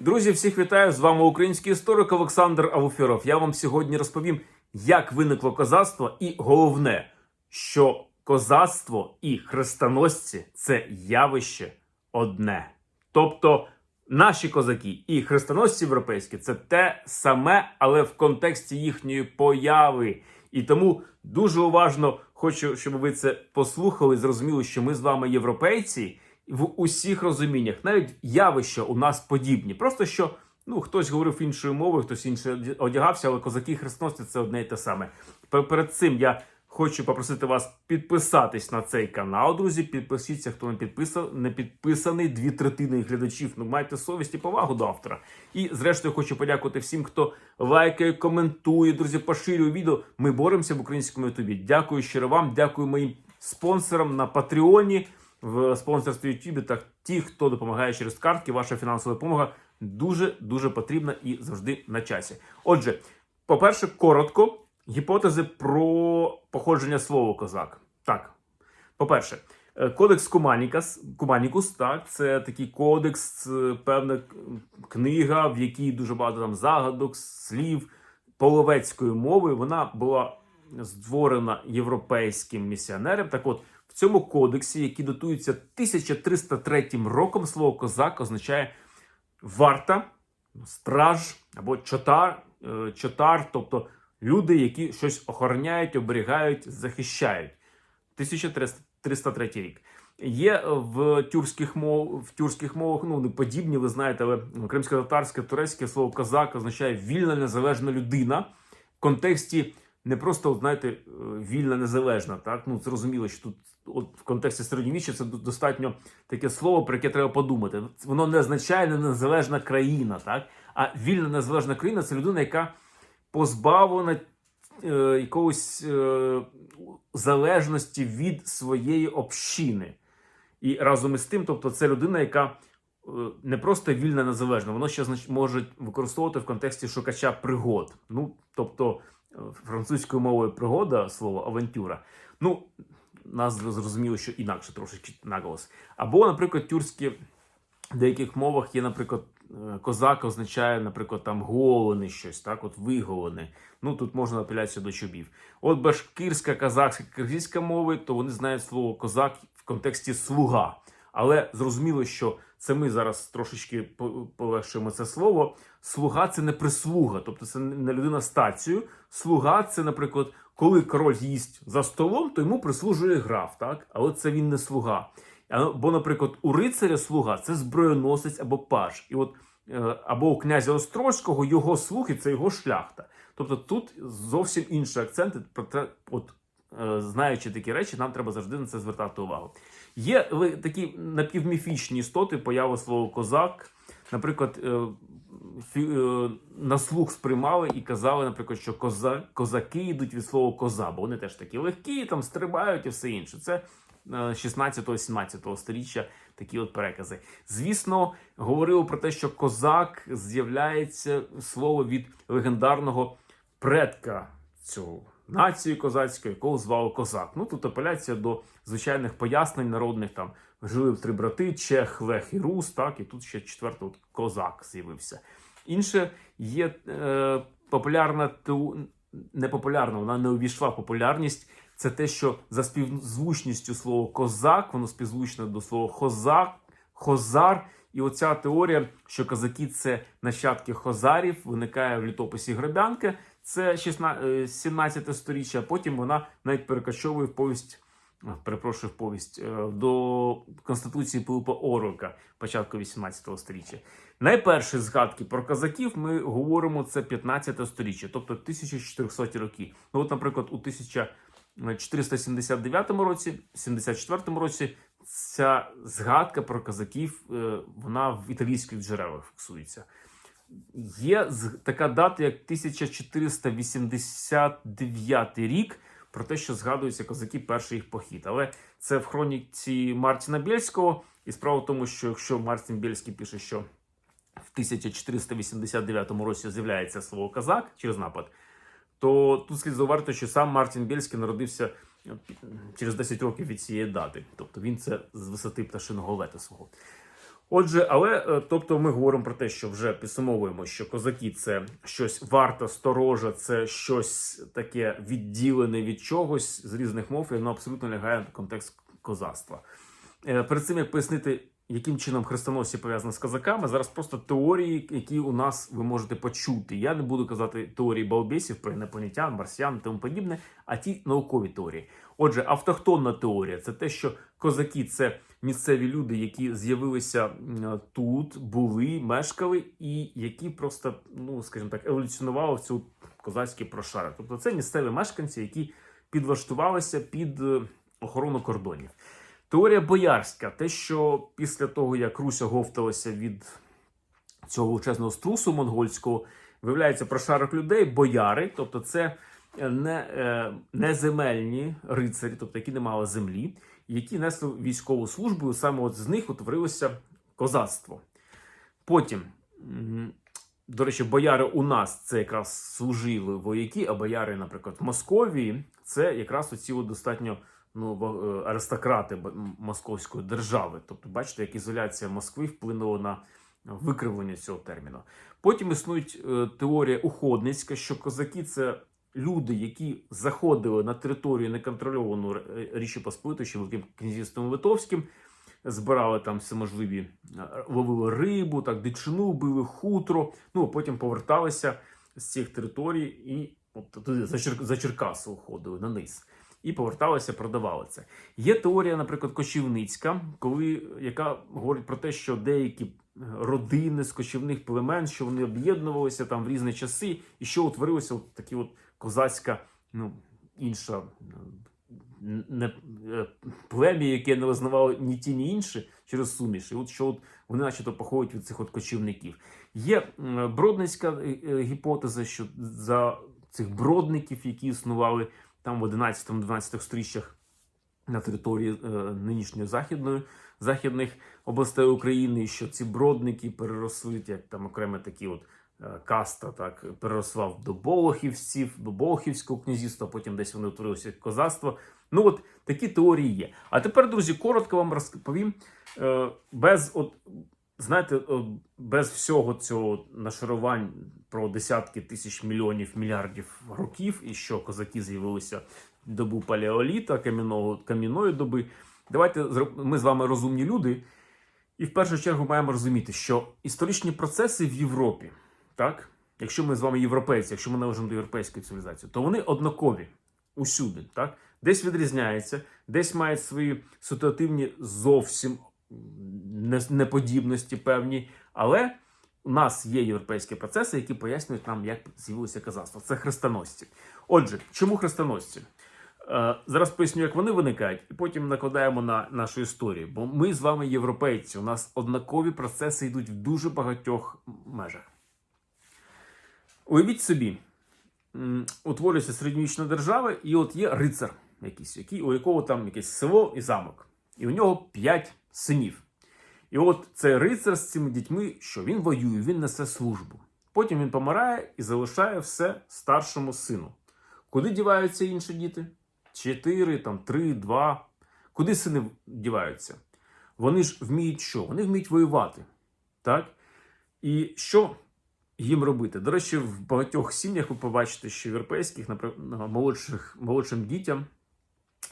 Друзі, всіх вітаю! З вами український історик Олександр Авуфіров. Я вам сьогодні розповім, як виникло козацтво, і головне, що козацтво і хрестоносці це явище одне. Тобто наші козаки і хрестоносці європейські це те саме, але в контексті їхньої появи. І тому дуже уважно хочу, щоб ви це послухали, зрозуміли, що ми з вами європейці в усіх розуміннях, навіть явища у нас подібні. Просто що ну хтось говорив іншою мовою, хтось інше одягався, але козаки і хрестоносці це одне і те саме. Перед цим я хочу попросити вас підписатись на цей канал, друзі. Підпишіться, хто не підписав, не підписаний. Дві третини глядачів. Ну майте совість і повагу до автора. І зрештою хочу подякувати всім, хто лайкає, коментує, друзі, поширює відео. Ми боремося в українському ютубі. Дякую щиро вам, дякую моїм спонсорам на Патреоні в спонсорстві Ютубі та ті, хто допомагає через картки. Ваша фінансова допомога дуже дуже потрібна і завжди на часі. Отже, по-перше, коротко гіпотези про походження слова козак. Так, по-перше, е, кодекс Куманікас, Куманікус, так, це такий кодекс, е, певна книга, в якій дуже багато там загадок, слів половецькою мовою. Вона була створена європейським місіонером. Так от, в цьому кодексі, який датується 1303 роком, слово козак означає варта, страж або чотар, е, чотар, тобто люди, які щось охороняють, оберігають, захищають. 1303 рік. Є в тюркських мов в тюркських мовах, ну не подібні, ви знаєте, але кримсько-татарське, турецьке слово козак означає вільна незалежна людина в контексті не просто, от, знаєте, е, вільна незалежна. Так ну зрозуміло, що тут от в контексті середньовіччя це достатньо таке слово, про яке треба подумати. Воно не означає не незалежна країна, так а вільна незалежна країна це людина, яка позбавлена е, якогось е, залежності від своєї общини. І разом із тим, тобто, це людина, яка е, не просто вільна незалежна, воно ще може використовувати в контексті шукача пригод. Ну, тобто, французькою мовою пригода слово авантюра. Ну, нас зрозуміло, що інакше трошечки наголос. Або, наприклад, тюркські в деяких мовах є, наприклад, е, козак означає, наприклад, там голений щось, так, от виголений. Ну тут можна апеляцію до чубів. От башкирська, казахська, киргизька мови, то вони знають слово козак в контексті слуга. Але зрозуміло, що це ми зараз трошечки по- полегшуємо це слово. Слуга це не прислуга, тобто це не людина стацію. Слуга це, наприклад, коли король їсть за столом, то йому прислужує граф, так? Але це він не слуга. Бо, наприклад, у рицаря слуга це зброєносець або паж. І от е, або у князя Острозького його слуги це його шляхта. Тобто тут зовсім інші акценти. Проте, от знаючи такі речі, нам треба завжди на це звертати увагу. Є такі напівміфічні істоти, поява слова козак. Наприклад, е, е, на слух сприймали і казали, наприклад, що коза, козаки йдуть від слова коза, бо вони теж такі легкі, там стрибають і все інше. Це 16-17 сторіччя такі от перекази. Звісно, говорили про те, що козак з'являється слово від легендарного предка цього нації козацької, якого звали козак. Ну тут апеляція до звичайних пояснень народних там жили три брати, Чех, Лех і Рус, так, і тут ще четвертий от козак з'явився. Інше є е, популярна ту не популярна, вона не увійшла в популярність. Це те, що за співзвучністю слово козак, воно співзвучне до слова хозак, хозар. І оця теорія, що козаки це нащадки хозарів, виникає в літописі Гребянки. Це 16, е, 17 сторіччя. а Потім вона навіть перекочовує в повість. Перепрошую в повість е, до Конституції Пилипа Орука початку 18 століття. Найперші згадки про козаків ми говоримо це 15 сторіччя, тобто 1400 роки. Ну, от, наприклад, у 1479 році, 74 році, ця згадка про козаків, е, вона в італійських джерелах фіксується. Є така дата, як 1489 рік, про те, що згадуються козаки перший їх похід. Але це в хроніці Мартіна Бєльського. І справа в тому, що якщо Мартін Бєльський пише, що в 1489 році з'являється слово козак через напад, то тут слід зауважити, що сам Мартін Бєльський народився через 10 років від цієї дати. Тобто він це з висоти пташиного лета свого. Отже, але е, тобто ми говоримо про те, що вже підсумовуємо, що козаки це щось варто, сторожа, це щось таке відділене від чогось з різних мов, і воно абсолютно лягає в контекст козацтва. Е, Перед цим як пояснити, яким чином хрестоносці пов'язані з козаками, зараз просто теорії, які у нас ви можете почути. Я не буду казати теорії балбесів про інопланетян, марсіян і тому подібне, а ті наукові теорії. Отже, автохтонна теорія це те, що козаки це місцеві люди, які з'явилися тут, були, мешкали, і які просто, ну скажімо так, еволюціонували в цю козацькі прошари. Тобто це місцеві мешканці, які підлаштувалися під е, охорону кордонів. Теорія боярська, те, що після того, як Русь оговталася від цього величезного струсу монгольського, виявляється прошарок людей, бояри, тобто це е, не, е, неземельні рицарі, тобто які не мали землі, які несли військову службу, і саме от з них утворилося козацтво. Потім, до речі, бояри у нас це якраз служили вояки, а бояри, наприклад, в Московії це якраз оці достатньо ну, е, аристократи московської держави. Тобто, бачите, як ізоляція Москви вплинула на викривлення цього терміну. Потім існують е, теорія уходницька, що козаки це люди, які заходили на територію неконтрольовану е, Річі Посполитої, ще Великим князівством Литовським, збирали там всеможливі, е, ловили рибу, так, дичину, били хутро, ну а потім поверталися з цих територій і от, туди за Черкаси уходили на низ. І поверталися, продавали це. Є теорія, наприклад, кочівницька, коли яка говорить про те, що деякі е, родини з кочівних племен, що вони об'єднувалися там в різні часи, і що утворилося от такі от козацька, ну інша е, не е, плем'я, яке не визнавало ні ті, ні інші через суміш. І от що от вони, начебто, походять від цих от кочівників. Є бродницька гіпотеза, що за цих бродників, які існували там в 11-12 сторіччях на території е, нинішньої західної західних областей України, що ці бродники переросли як там окремо такі от е, каста, так переросла до Болохівців, до Болохівського князівства, потім десь вони утворилися як козацтво. Ну от такі теорії є. А тепер, друзі, коротко вам розповім е, без от. Знаєте, е, без всього цього нашарувань про десятки тисяч мільйонів мільярдів років, і що козаки з'явилися в добу палеоліта, кам'яної доби. Давайте ми з вами розумні люди, і в першу чергу маємо розуміти, що історичні процеси в Європі, так, якщо ми з вами європейці, якщо ми належимо до європейської цивілізації, то вони однакові усюди, так? Десь відрізняються, десь мають свої ситуативні зовсім неподібності певні, але у нас є європейські процеси, які пояснюють нам, як з'явилося казацтво. Це хрестоносці. Отже, чому хрестоносці? Е, Зараз поясню, як вони виникають, і потім накладаємо на нашу історію. Бо ми з вами європейці. У нас однакові процеси йдуть в дуже багатьох межах. Уявіть собі, утворюється середньовічна держава, і от є рицар якийсь, який, у якого там якесь село і замок. І у нього п'ять синів. І от цей рицар з цими дітьми, що він воює, він несе службу. Потім він помирає і залишає все старшому сину. Куди діваються інші діти? Чотири, там, три, два. Куди сини діваються? Вони ж вміють що? Вони вміють воювати. Так? І що їм робити? До речі, в багатьох сім'ях ви побачите, що європейських, молодших, молодшим дітям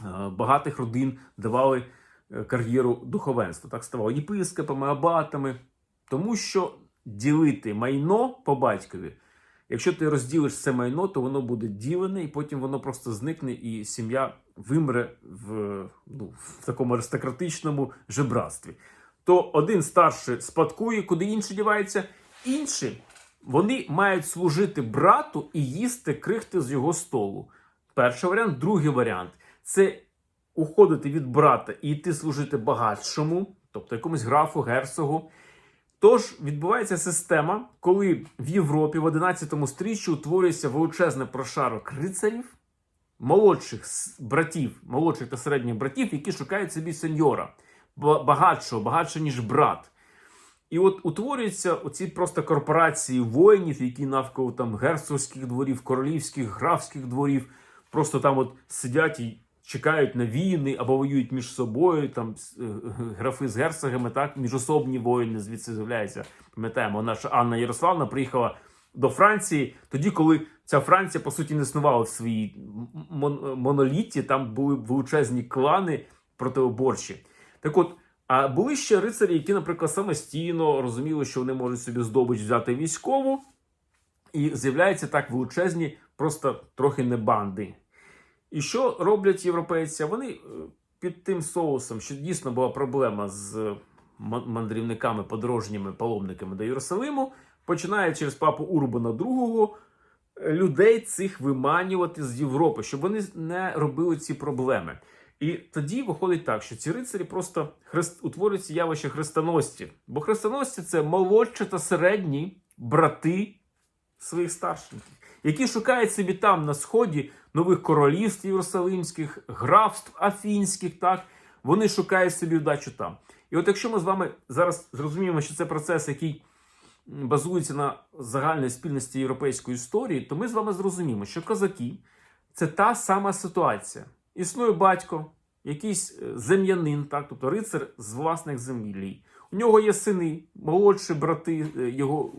е, багатих родин давали кар'єру духовенства. Так ставали єпископами, абатами. Тому що ділити майно по батькові, якщо ти розділиш це майно, то воно буде ділене, і потім воно просто зникне, і сім'я вимре в, ну, в такому аристократичному жебратстві. То один старший спадкує, куди інші діваються, інші вони мають служити брату і їсти крихти з його столу. Перший варіант, другий варіант це уходити від брата і йти служити багатшому, тобто якомусь графу, герцогу. Тож відбувається система, коли в Європі в 11 стріччі утворюється величезний прошарок рицарів, молодших братів, молодших та середніх братів, які шукають собі сеньора, багатшого, багатше, ніж брат. І от утворюються оці просто корпорації воїнів, які навколо там герцогських дворів, королівських, графських дворів, просто там от сидять і чекають на війни або воюють між собою, там е, графи з герцогами, так, міжособні воїни звідси з'являються. Пам'ятаємо, наша Анна Ярославна приїхала до Франції тоді, коли ця Франція по суті не існувала в своїй мон- моноліті, там були величезні клани протиоборчі. Так от, а були ще рицарі, які, наприклад, самостійно розуміли, що вони можуть собі здобич взяти військову, і з'являються так величезні, просто трохи не банди. І що роблять європейці? Вони е, під тим соусом, що дійсно була проблема з е, мандрівниками, подорожніми паломниками до Єрусалиму, починає через папу Урбана II е, людей цих виманювати з Європи, щоб вони не робили ці проблеми. І тоді виходить так, що ці рицарі просто хрест... утворюється явище хрестоносців. Бо хрестоносці це молодші та середні брати своїх старшеньків, які шукають собі там на сході нових королівств єрусалимських, графств афінських. Так вони шукають собі вдачу там. І от якщо ми з вами зараз зрозуміємо, що це процес, який базується на загальній спільності європейської історії, то ми з вами зрозуміємо, що козаки це та сама ситуація. Існує батько, якийсь е, зем'янин, так, тобто рицар з власних землі. У нього є сини, молодші брати е, його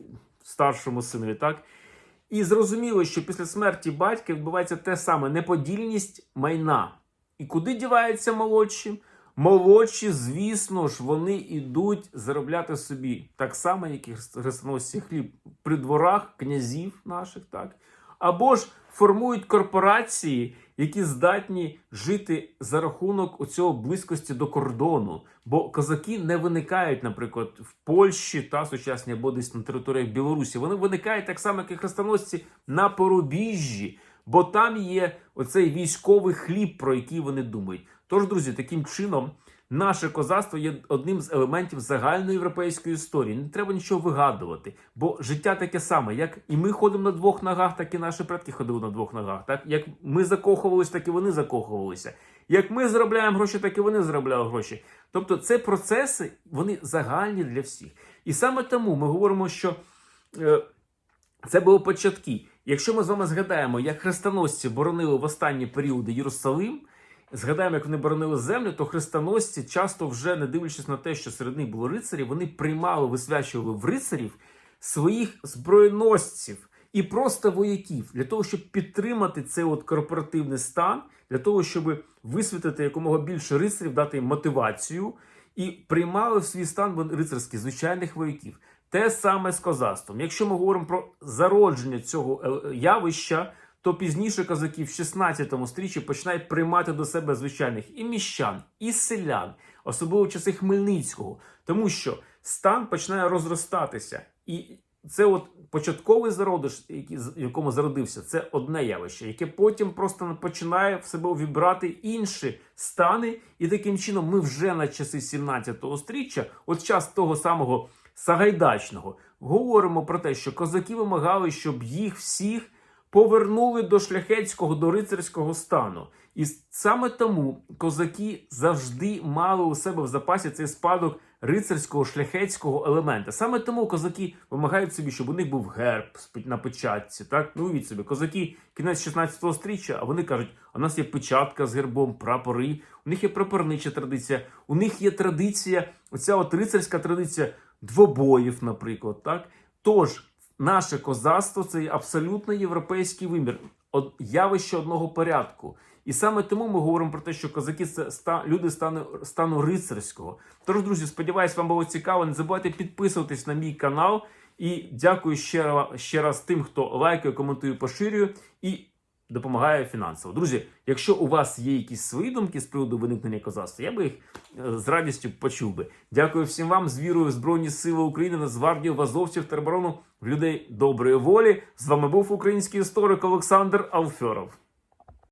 старшому синові, так? І зрозуміло, що після смерті батька відбувається те саме неподільність майна. І куди діваються молодші? Молодші, звісно ж, вони йдуть заробляти собі так само, як і хрестоносці хліб при дворах князів наших, так? Або ж формують корпорації, які здатні жити за рахунок оцього близькості до кордону. Бо козаки не виникають, наприклад, в Польщі та сучасній або десь на територіях Білорусі. Вони виникають так само, як і хрестоносці на порубіжжі, бо там є оцей військовий хліб, про який вони думають. Тож, друзі, таким чином. Наше козацтво є одним з елементів загальноєвропейської історії. Не треба нічого вигадувати, бо життя таке саме. Як і ми ходимо на двох ногах, так і наші предки ходили на двох ногах. Так як ми закохувалися, так і вони закохувалися. Як ми заробляємо гроші, так і вони заробляли гроші. Тобто, це процеси вони загальні для всіх. І саме тому ми говоримо, що е, це були початки. Якщо ми з вами згадаємо, як хрестоносці боронили в останні періоди Єрусалим. Згадаємо, як вони боронили землю, то хрестоносці часто вже не дивлячись на те, що серед них було рицарі, вони приймали, висвячували в рицарів своїх зброєносців і просто вояків для того, щоб підтримати цей от корпоративний стан, для того, щоб висвітити якомога більше рицарів, дати їм мотивацію і приймали в свій стан рицарський звичайних вояків. Те саме з козацтвом. Якщо ми говоримо про зародження цього е, явища, то пізніше козаки в 16 стріччі починають приймати до себе звичайних і міщан, і селян, особливо в часи Хмельницького, тому що стан починає розростатися. І це от початковий зародиш, в якому зародився, це одне явище, яке потім просто починає в себе увібрати інші стани, і таким чином ми вже на часи 17 стріччя, от час того самого Сагайдачного, говоримо про те, що козаки вимагали, щоб їх всіх повернули до шляхетського, до рицарського стану. І саме тому козаки завжди мали у себе в запасі цей спадок рицарського шляхетського елемента. Саме тому козаки вимагають собі, щоб у них був герб на печатці. Так, ну уявіть собі, козаки кінець 16 стріччя, а вони кажуть: у нас є печатка з гербом, прапори, у них є прапорнича традиція, у них є традиція, оця от рицарська традиція двобоїв, наприклад. Так, тож наше козацтво це абсолютно європейський вимір, явище одного порядку. І саме тому ми говоримо про те, що козаки це ста, люди стану, стану рицарського. Тож, друзі, сподіваюсь, вам було цікаво. Не забувайте підписуватись на мій канал. І дякую ще, ра- ще раз тим, хто лайкає, коментує, поширює і допомагає фінансово. Друзі, якщо у вас є якісь свої думки з приводу виникнення козацтва, я би їх е, з радістю почув би. Дякую всім вам з вірою в Збройні Сили України, Нацгвардію, Вазовців, Азовців, тероборону, в людей доброї волі. З вами був український історик Олександр Алфьоров.